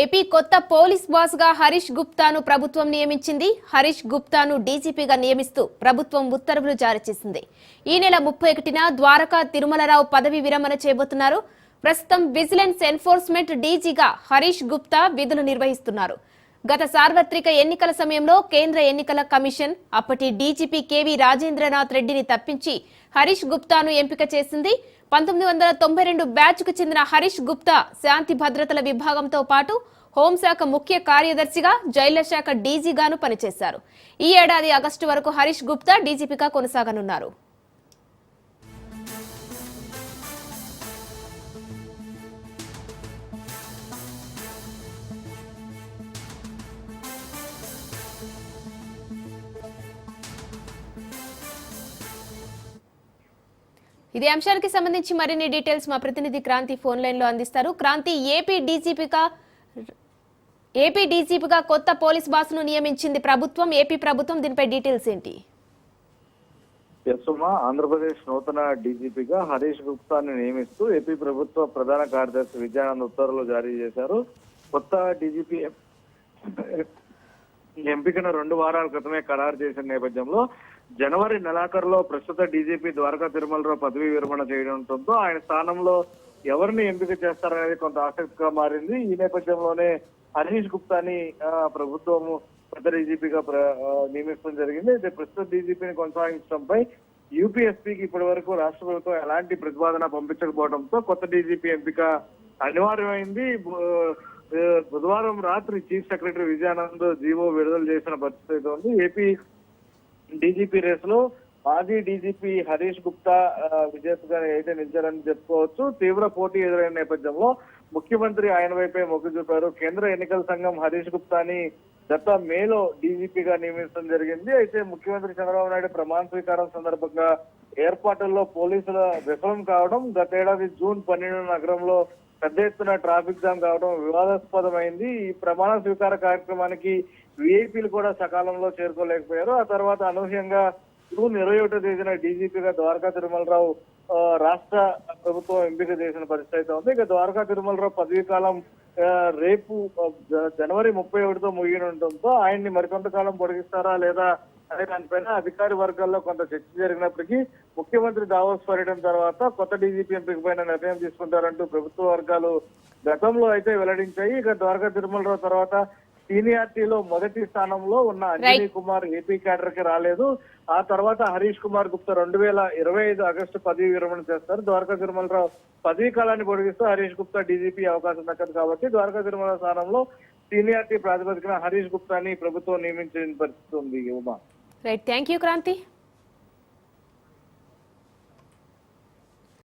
AP కొత్త police బాస్గా Harish గుప్తాను ప్రభుత్వం నియమించింది. హరీష్ గుప్తాను డీజీపీగా నియమిస్తూ ప్రభుత్వం ఉత్తర్వులు జారీ చేసింది. ఈ నెల ముప్పై ఒకటిన ద్వారకా తిరుమలరావు పదవి విరమణ చేయబోతున్నారు. ప్రస్తుతం విజిలెన్స్ ఎన్ఫోర్స్మెంట్ డీజీగా హరీష్ గుప్తా విధులు నిర్వహిస్తున్నారు. గత సార్వత్రిక ఎన్నికల సమయంలో కేంద్ర ఎన్నికల కమిషన్ అప్పటి డీజీపీ కేవీ రాజేంద్రనాథ్ రెడ్డిని తప్పించి హరీష్ గుప్తాను ఎంపిక చేసింది. పంతొమ్మిది వందల తొంభై రెండు బ్యాచ్కు చెందిన హరీష్ గుప్తా శాంతి భద్రతల విభాగంతో పాటు హోంశాఖ ముఖ్య కార్యదర్శిగా జైళ్ళ శాఖ డీజీగాను పనిచేశారు. ఈ ఏడాది ఆగస్టు వరకు హరీష్ గుప్తా డీజీపీగా కొనసాగనున్నారు. ఇదే అంశానికి సంబంధించి మరిన్ని డీటెయిల్స్ మా ప్రతినిధి క్రాంతి ఫోన్ లైన్లో అందిస్తారు. క్రాంతి ఏపీ డీజీపీగా ఏపీ డీజీపీగా కొత్త పోలీస్ బాస్ను నియమించింది ప్రభుత్వం. ఏపీ ప్రభుత్వం దీనిపై డీటెయిల్స్ ఏంటి? ఆంధ్రప్రదేశ్ నూతన డీజీపీగా హరీష్ గుప్తాని నియమిస్తూ ఏపీ ప్రభుత్వ ప్రధాన కార్యదర్శి విద్యానంద్ ఉత్తర్వులు జారీ చేశారు. కొత్త డీజీపీ ఎంపికను రెండు వారాల క్రితమే ఖరారు చేసిన నేపథ్యంలో జనవరి నెలాఖరులో ప్రస్తుత డీజీపీ ద్వారకా తిరుమలరావు పదవీ విరమణ చేయడంతో ఆయన స్థానంలో ఎవరిని ఎంపిక చేస్తారనేది కొంత ఆసక్తిగా మారింది. ఈ నేపథ్యంలోనే హరీష్ గుప్తాని ప్రభుత్వము కొత్త డీజీపీగా ప్ర- నియమించడం జరిగింది. అయితే ప్రస్తుత డీజీపీని కొనసాగించడంపై యూపీఎస్పీకి ఇప్పటి వరకు రాష్ట్ర ప్రభుత్వం ఎలాంటి ప్రతిపాదన పంపించకపోవడంతో కొత్త డీజీపీ ఎంపిక అనివార్యమైంది. బుధవారం రాత్రి చీఫ్ సెక్రటరీ విజయానంద్ జీవో విడుదల చేసిన పరిస్థితి అయితే ఉంది. ఏపీ డీజీపీ రేస్లో మాజీ డీజీపీ హరీష్ గుప్తా విజేతగా అయితే నిలిచారని చెప్పుకోవచ్చు. తీవ్ర పోటీ ఎదురైన నేపథ్యంలో ముఖ్యమంత్రి ఆయన వైపే మొగ్గు చూపారు. కేంద్ర ఎన్నికల సంఘం హరీష్ గుప్తాని గత మేలో డీజీపీగా నియమించడం జరిగింది. అయితే ముఖ్యమంత్రి చంద్రబాబు నాయుడు ప్రమాణ స్వీకారం సందర్భంగా ఏర్పాట్లలో పోలీసుల విఫలం కావడం గతేడాది జూన్ పన్నెండు నగరంలో పెద్ద ఎత్తున ట్రాఫిక్ జామ్ కావడం వివాదాస్పదమైంది. ఈ ప్రమాణ స్వీకార కార్యక్రమానికి విఐపీలు కూడా సకాలంలో చేరుకోలేకపోయారు. ఆ తర్వాత అనూహ్యంగా జూన్ ఇరవై ఒకటో తేదీన డీజీపీగా ద్వారకా తిరుమలరావు రాష్ట్ర ప్రభుత్వం ఎంపిక చేసిన పరిస్థితి అయితే ఉంది. ఇక ద్వారకా తిరుమలరావు పదవీ కాలం రేపు జనవరి ముప్పై ఒకటితో ముగియనుండటంతో ఆయన్ని మరికొంతకాలం పొడిగిస్తారా లేదా అనే దానిపైన అధికారి వర్గాల్లో కొంత చర్చ జరిగినప్పటికీ ముఖ్యమంత్రి దావోస్ పర్యటన తర్వాత కొత్త డీజీపీ ఎంపిక పైన నిర్ణయం తీసుకుంటారంటూ ప్రభుత్వ వర్గాలు గతంలో అయితే వెల్లడించాయి. ఇక ద్వారకా తిరుమలరావు తర్వాత సీనియారిటీలో మొదటి స్థానంలో ఉన్న అంజనీ కుమార్ ఏపీ క్యాడర్కి రాలేదు. ఆ తర్వాత హరీష్ కుమార్ గుప్తా రెండు వేల ఇరవై ఐదు ఆగస్టు పదవి విరమణ చేస్తారు. ద్వారకా తిరుమలరావు పదవీ కాలాన్ని పొడిగిస్తూ హరీష్ గుప్తా డీజీపీ అవకాశం దక్కదు కాబట్టి ద్వారకా తిరుమల స్థానంలో సీనియారిటీ ప్రాతిపదికన హరీష్ గుప్తాని ప్రభుత్వం నియమించిన పరిస్థితి ఉంది. Uma. Right. Thank you, Kranti.